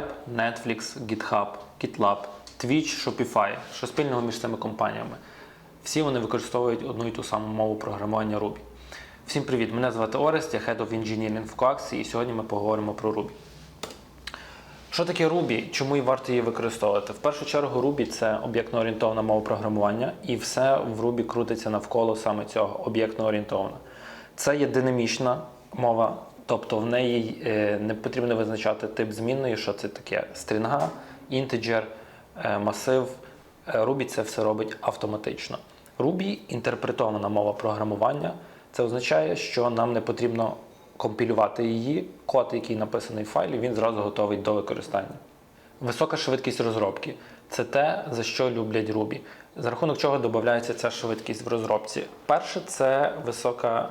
Stripe, Netflix, GitHub, GitLab, Twitch, Shopify, що спільного між цими компаніями. Всі вони використовують одну і ту саму мову програмування Ruby. Всім привіт! Мене звати Орест, я Head of Engineering в Coax, і сьогодні ми поговоримо про Ruby. Що таке Ruby? Чому і варто її використовувати? В першу чергу Ruby це об'єктно орієнтована мова програмування, і все в Ruby крутиться навколо саме цього об'єктно орієнтована. Це є динамічна мова, тобто в неї е, не потрібно визначати тип змінної, що це таке стрінга, інтеджер, е, масив. Е, Ruby це все робить автоматично. Ruby інтерпретована мова програмування. Це означає, що нам не потрібно компілювати її. Код, який написаний в файлі, він зразу готовий до використання. Висока швидкість розробки це те, за що люблять Ruby. За рахунок чого додається ця швидкість в розробці. Перше, це висока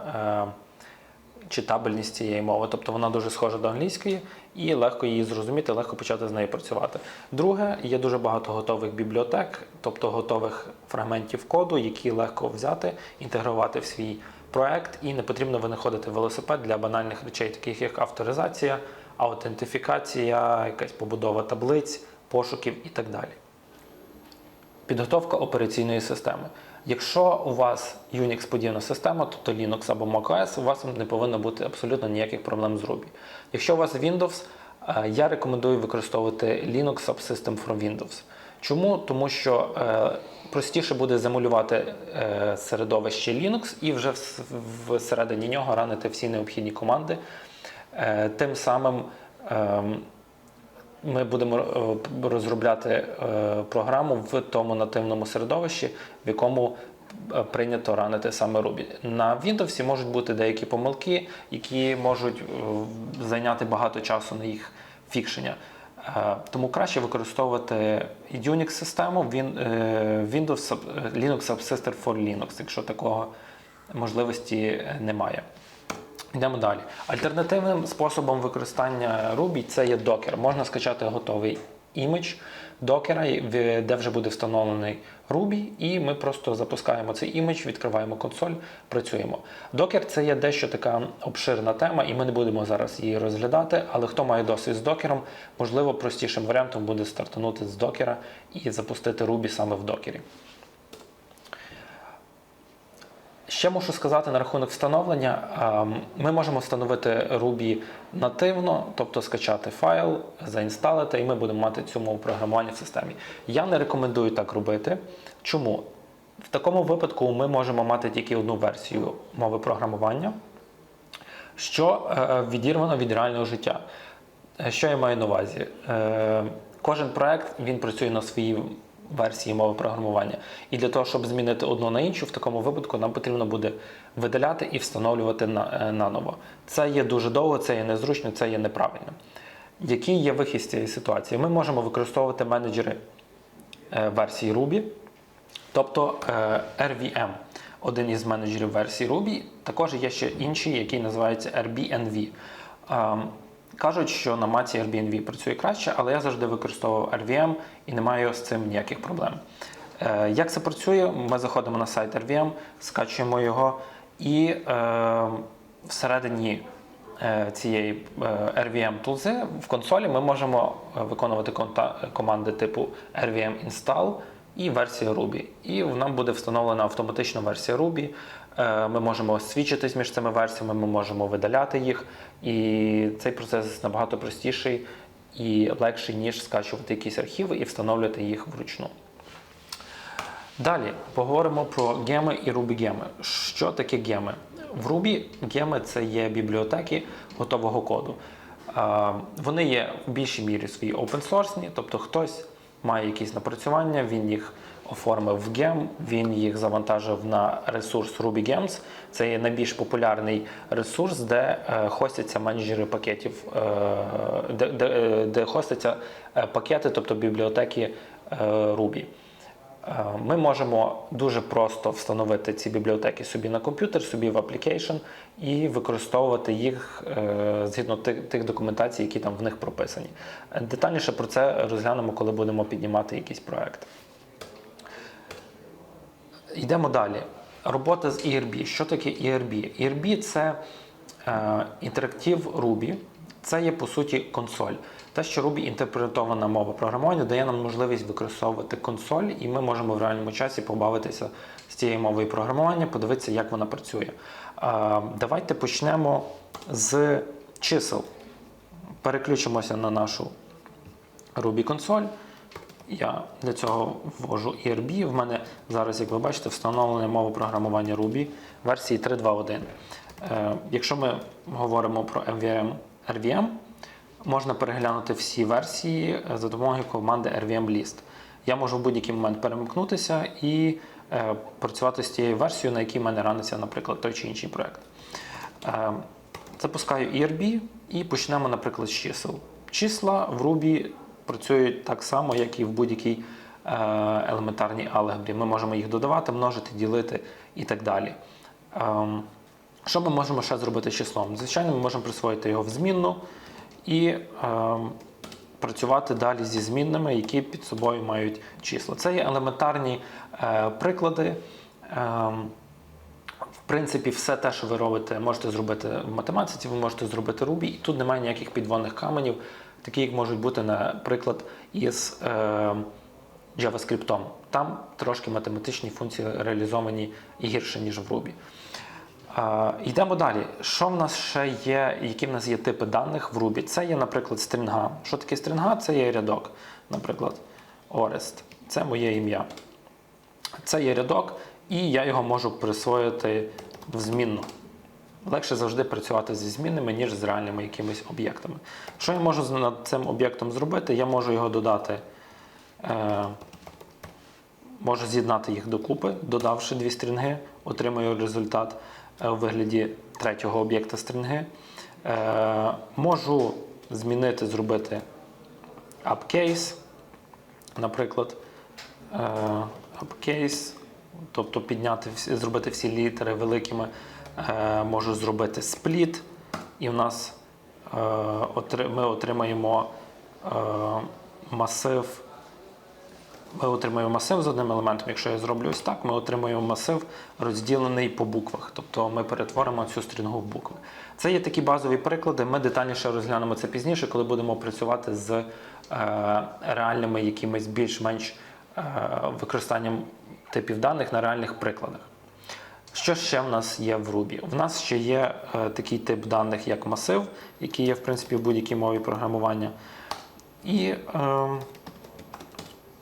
е, читабельність цієї мови, тобто вона дуже схожа до англійської і легко її зрозуміти, легко почати з нею працювати. Друге, є дуже багато готових бібліотек, тобто готових фрагментів коду, які легко взяти, інтегрувати в свій проект, і не потрібно винаходити велосипед для банальних речей, таких як авторизація, аутентифікація, якась побудова таблиць, пошуків і так далі. Підготовка операційної системи. Якщо у вас Unix-подібна система, тобто Linux або macOS, у вас не повинно бути абсолютно ніяких проблем з Ruby. Якщо у вас Windows, е, я рекомендую використовувати Linux Subsystem for Windows. Чому? Тому що е, простіше буде замулювати е, середовище Linux і вже всередині нього ранити всі необхідні команди. Тим самим ем, ми будемо е, розробляти е, програму в тому нативному середовищі, в якому е, прийнято ранити саме Ruby. На Windows можуть бути деякі помилки, які можуть зайняти багато часу на їх фікшення. Тому краще використовувати Unix систему Windows Linux Subsystem for Linux, якщо такого можливості немає. Йдемо далі. Альтернативним способом використання Ruby це є Docker. Можна скачати готовий імідж докера, де вже буде встановлений Ruby, і ми просто запускаємо цей імідж, відкриваємо консоль, працюємо. Docker це є дещо така обширна тема, і ми не будемо зараз її розглядати. Але хто має досвід з докером, можливо, простішим варіантом буде стартанути з докера і запустити Ruby саме в докері. Ще мушу сказати на рахунок встановлення. Ем, Ми можемо встановити Ruby нативно, тобто скачати файл, заінсталити, і ми будемо мати цю мову програмування в системі. Я не рекомендую так робити. Чому? В такому випадку ми можемо мати тільки одну версію мови програмування, що е, відірвано від реального життя. Е, Що я маю на увазі? Е, Кожен проект він працює на своїй версії мови програмування. І для того, щоб змінити одну на іншу, в такому випадку нам потрібно буде видаляти і встановлювати е, наново. Це є дуже довго, це є незручно, це є неправильно. Який є вихід з цієї ситуації? Ми можемо використовувати менеджери е, версії Ruby, тобто е, RVM, один із менеджерів версії Ruby. Також є ще інший, який називається Airbnb. Кажуть, що на маці Airbnb працює краще, але я завжди використовував RVM і не маю з цим ніяких проблем. Е, Як це працює? Ми заходимо на сайт RVM, скачуємо його і е, всередині е, цієї е, RVM тулзи в консолі ми можемо виконувати команди типу RVM install і версія Ruby. І нам буде встановлена автоматична версія Ruby. Е, Ми можемо свідчитись між цими версіями, ми можемо видаляти їх. І цей процес набагато простіший і легший, ніж скачувати якісь архіви і встановлювати їх вручну. Далі поговоримо про геми і Ruby геми. Що таке геми? В Ruby геми це є бібліотеки готового коду. Вони є в більшій мірі свої source, тобто хтось має якісь напрацювання, він їх оформив в гем, він їх завантажив на ресурс Ruby Gems. Це є найбільш популярний ресурс, де е, хостяться менеджери пакетів, е, де, де, е, де хостяться пакети, тобто бібліотеки Ruby. Ми можемо дуже просто встановити ці бібліотеки собі на комп'ютер, собі в аплікейшн і використовувати їх згідно тих, документацій, які там в них прописані. Детальніше про це розглянемо, коли будемо піднімати якийсь проект. Йдемо далі. Робота з ERB. Що таке ERB? ERB – це е, інтерактив Ruby. Це є по суті консоль. Те, що Ruby інтерпретована мова програмування, дає нам можливість використовувати консоль, і ми можемо в реальному часі побавитися з цією мовою програмування, подивитися, як вона працює. Е, Давайте почнемо з чисел. Переключимося на нашу Ruby консоль. Я для цього ввожу ERB. В мене зараз, як ви бачите, встановлена мова програмування Ruby версії 3.2.1. Е, Якщо ми говоримо про MVM RVM, можна переглянути всі версії е, за допомогою команди RVM List. Я можу в будь-який момент перемкнутися і е, працювати з тією версією, на якій в мене раниться, наприклад, той чи інший проект. Е, Запускаю ERB і почнемо, наприклад, з чисел. Числа в Ruby працюють так само, як і в будь-якій е, елементарній алгебрі. Ми можемо їх додавати, множити, ділити і так далі. Ем, Що ми можемо ще зробити числом? Звичайно, ми можемо присвоїти його в змінну і ем, працювати далі зі змінними, які під собою мають числа. Це є елементарні е, приклади. Ем, в принципі, все те, що ви робите, можете зробити в математиці, ви можете зробити Ruby, і тут немає ніяких підводних каменів, такі як можуть бути, наприклад, із е, JavaScript. Там трошки математичні функції реалізовані і гірше, ніж в Ruby. Е, йдемо далі. Що в нас ще є, які в нас є типи даних в Ruby? Це є, наприклад, стрінга. Що таке стрінга? Це є рядок. Наприклад, Орест. Це моє ім'я. Це є рядок, і я його можу присвоїти в змінну. Легше завжди працювати зі змінними, ніж з реальними якимись об'єктами. Що я можу над цим об'єктом зробити? Я можу його додати, е, можу з'єднати їх докупи, додавши дві стрінги, отримаю результат е, у вигляді третього об'єкта стрінги. Е, можу змінити, зробити upcase, наприклад, е, upcase, тобто підняти зробити всі літери великими. Е, можу зробити спліт, і в нас е, ми отримаємо е, масив. Ми отримаємо масив з одним елементом. Якщо я зроблю ось так, ми отримаємо масив розділений по буквах. Тобто ми перетворимо цю стрінгу в букви. Це є такі базові приклади. Ми детальніше розглянемо це пізніше, коли будемо працювати з е, реальними якимись більш-менш е, використанням типів даних на реальних прикладах. Що ще в нас є в Ruby? В нас ще є е, такий тип даних, як масив, який є в принципі в будь-якій мові програмування. І е,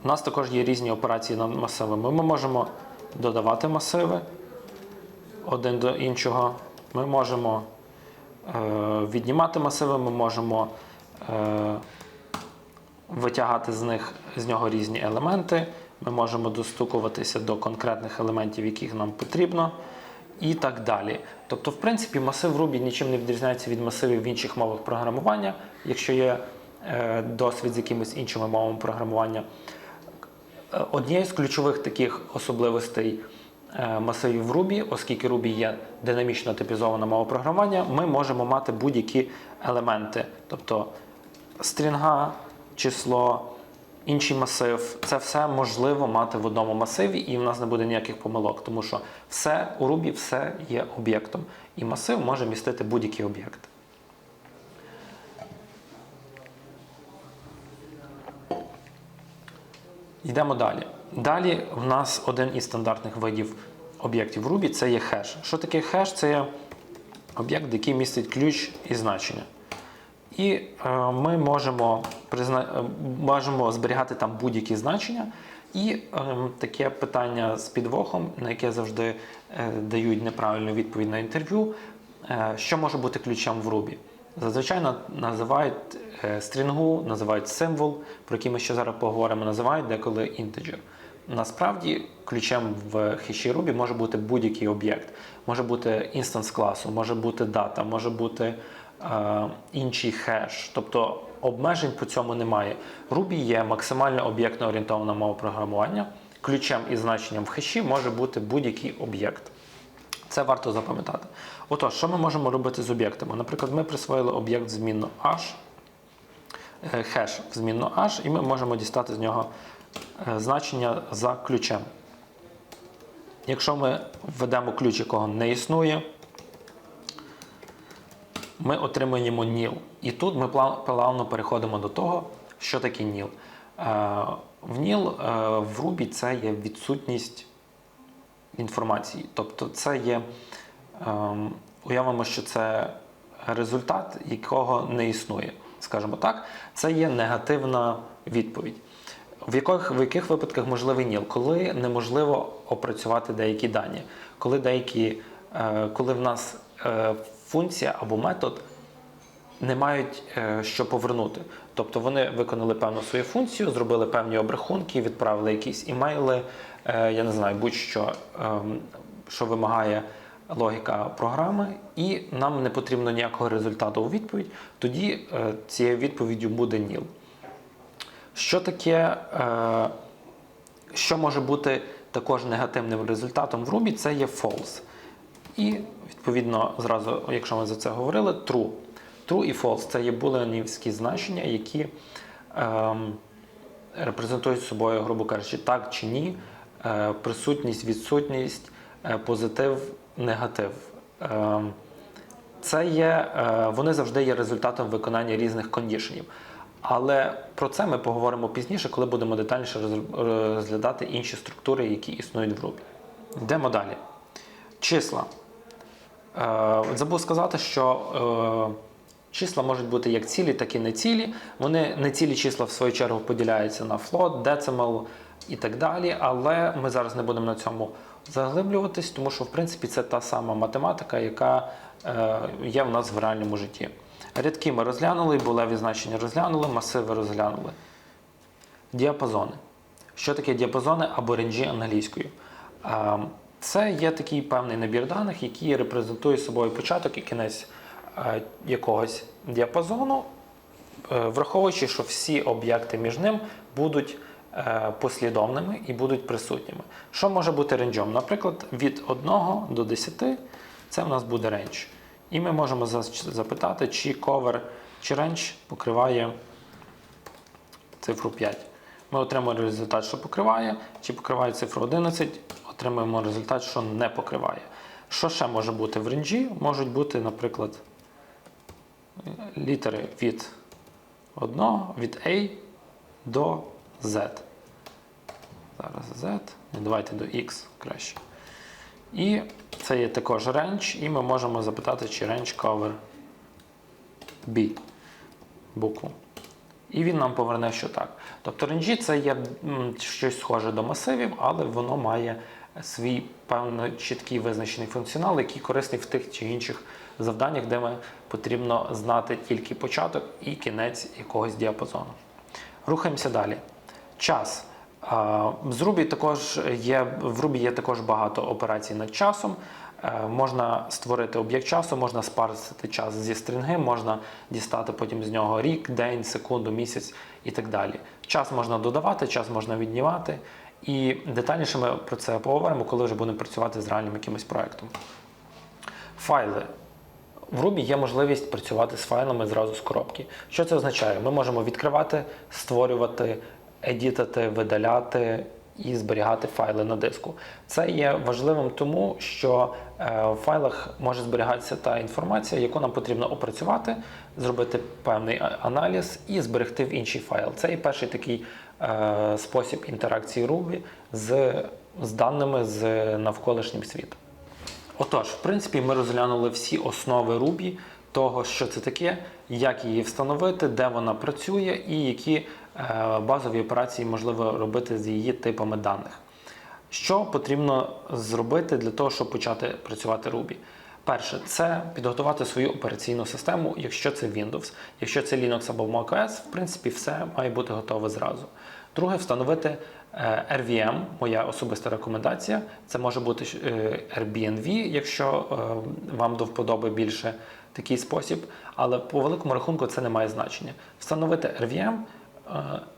у нас також є різні операції над масивами. Ми можемо додавати масиви один до іншого. Ми можемо е, віднімати масиви, ми можемо е, витягати з них з нього різні елементи. Ми можемо достукуватися до конкретних елементів, яких нам потрібно, і так далі. Тобто, в принципі, масив Ruby нічим не відрізняється від масивів в інших мовах програмування, якщо є е, досвід з якимись іншими мовами програмування. Однією з ключових таких особливостей е, масивів Ruby, оскільки Ruby є динамічно типізована мова програмування, ми можемо мати будь-які елементи, тобто стрінга, число, інший масив. Це все можливо мати в одному масиві, і в нас не буде ніяких помилок, тому що все у Ruby все є об'єктом, і масив може містити будь-який об'єкт. Йдемо далі. Далі в нас один із стандартних видів об'єктів Ruby це є хеш. Що таке хеш? Це є об'єкт, який містить ключ і значення. І е, ми можемо, призна... е, можемо зберігати там будь-які значення. І е, таке питання з підвохом, на яке завжди е, дають неправильну відповідь на інтерв'ю. Е, що може бути ключем в Ruby? Зазвичай називають е, стрінгу, називають символ, про який ми ще зараз поговоримо, називають деколи інтеджер. Насправді ключем в хеші Ruby може бути будь-який об'єкт. Може бути інстанс класу, може бути дата, може бути е, інший хеш. Тобто обмежень по цьому немає. Ruby є максимально об'єктно орієнтована мова програмування. Ключем і значенням в хеші може бути будь-який об'єкт. Це варто запам'ятати. Отож, що ми можемо робити з об'єктами? Наприклад, ми присвоїли об'єкт змінно h, е, хеш в змінно h, і ми можемо дістати з нього е, значення за ключем. Якщо ми введемо ключ, якого не існує, ми отримуємо ніл. І тут ми плавно переходимо до того, що таке ніл. Е, В ніл е, в Ruby це є відсутність інформації. Тобто це є, ем, уявимо, що це результат, якого не існує. Скажімо так, це є негативна відповідь. В яких, в яких випадках можливий ніл? Коли неможливо опрацювати деякі дані, коли деякі, е, коли в нас функція або метод не мають е, що повернути. Тобто вони виконали певну свою функцію, зробили певні обрахунки, відправили якісь імейли, е, я не знаю, будь-що, ем, що вимагає логіка програми, і нам не потрібно ніякого результату у відповідь. Тоді е, цією відповіддю буде ніл. Що таке, що може бути також негативним результатом в Ruby, це є false. І відповідно, зразу, якщо ми за це говорили, true. True і false це є булеанівські значення, які ем, репрезентують собою, грубо кажучи, так чи ні, е, присутність, відсутність, е, позитив, негатив. Ем, це є, е, вони завжди є результатом виконання різних кондішенів. Але про це ми поговоримо пізніше, коли будемо детальніше розглядати інші структури, які існують в Ruby. Йдемо далі. Числа. Е, Забув сказати, що е, числа можуть бути як цілі, так і нецілі. Вони нецілі числа в свою чергу поділяються на float, decimal і так далі. Але ми зараз не будемо на цьому заглиблюватись, тому що в принципі це та сама математика, яка е, є в нас в реальному житті. Рядки ми розглянули, булеві значення розглянули, масиви розглянули. Діапазони. Що таке діапазони або ренджі англійською? Це є такий певний набір даних, який репрезентує собою початок і кінець е, якогось діапазону, е, враховуючи, що всі об'єкти між ним будуть е, послідовними і будуть присутніми. Що може бути ренджом? Наприклад, від 1 до 10 це в нас буде рендж. І ми можемо запитати, чи ковер, чи рендж покриває цифру 5. Ми отримуємо результат, що покриває, чи покриває цифру 11, отримуємо результат, що не покриває. Що ще може бути в ренджі? Можуть бути, наприклад, літери від 1, від A до Z. Зараз Z. Ні, Давайте до X краще. І це є також range, і ми можемо запитати, чи range cover B букву. І він нам поверне, що так. Тобто ренджі це є щось схоже до масивів, але воно має свій певно чіткий визначений функціонал, який корисний в тих чи інших завданнях, де ми потрібно знати тільки початок і кінець якогось діапазону. Рухаємося далі. Час. З Ruby також є, в Ruby є також багато операцій над часом. Е, Можна створити об'єкт часу, можна спарсити час зі стрінги, можна дістати потім з нього рік, день, секунду, місяць і так далі. Час можна додавати, час можна віднімати. І детальніше ми про це поговоримо, коли вже будемо працювати з реальним якимось проектом. Файли. В Ruby є можливість працювати з файлами зразу з коробки. Що це означає? Ми можемо відкривати, створювати, едітати, видаляти і зберігати файли на диску. Це є важливим тому, що е, в файлах може зберігатися та інформація, яку нам потрібно опрацювати, зробити певний аналіз і зберегти в інший файл. Це і перший такий спосіб інтеракції Ruby з, з даними з навколишнім світом. Отож, в принципі, ми розглянули всі основи Ruby, того, що це таке, як її встановити, де вона працює і які е, базові операції можливо робити з її типами даних. Що потрібно зробити для того, щоб почати працювати Ruby? Перше, це підготувати свою операційну систему, якщо це Windows. Якщо це Linux або macOS, в принципі, все має бути готове зразу. Друге, встановити е, RVM, моя особиста рекомендація. Це може бути е, Airbnb, якщо е, вам до вподоби більше такий спосіб, але по великому рахунку це не має значення. Встановити RVM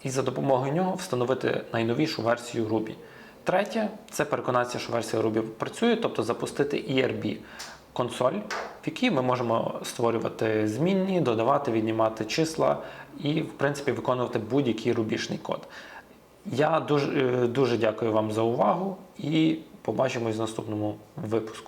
і за допомогою нього встановити найновішу версію Ruby. Третє це переконатися, що версія Ruby працює, тобто запустити ERB консоль, в якій ми можемо створювати змінні, додавати, віднімати числа і, в принципі, виконувати будь-який рубішний код. Я дуже, е, дуже дякую вам за увагу і побачимось в наступному випуску.